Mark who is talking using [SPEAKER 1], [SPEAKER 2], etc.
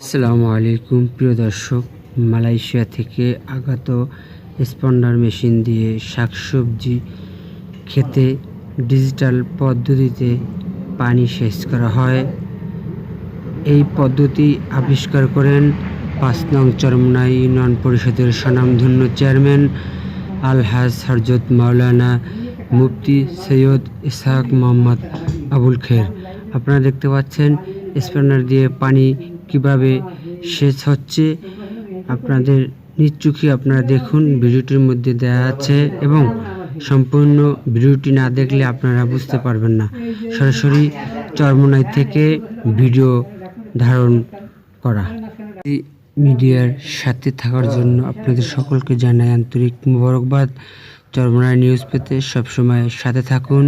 [SPEAKER 1] আসসালামু আলাইকুম প্রিয় দর্শক। মালয়েশিয়া থেকে আগত স্পন্ডার মেশিন দিয়ে শাকসবজি খেতে ডিজিটাল পদ্ধতিতে পানি সেচ করা হয়। এই পদ্ধতি আবিষ্কার করেন পাঁচ নং চরমনা ইউনিয়ন পরিষদের স্বনামধন্য চেয়ারম্যান আলহাজ হরজত মাওলানা মুফতি সৈয়দ ইসহাক মোহাম্মদ আবুল খের। আপনারা দেখতে পাচ্ছেন স্প্যানার দিয়ে পানি কীভাবে সেচ হচ্ছে, আপনাদের নিজ আপনারা দেখুন, ভিডিওটির মধ্যে দেওয়া আছে এবং সম্পূর্ণ ভিডিওটি না দেখলে আপনারা বুঝতে পারবেন না। সরাসরি চরমনাই থেকে ভিডিও ধারণ করা। মিডিয়ার সাথে থাকার জন্য আপনাদের সকলকে জানাই আন্তরিক মোবারকবাদ। চরমনাই নিউজ পেতে সবসময় সাথে থাকুন।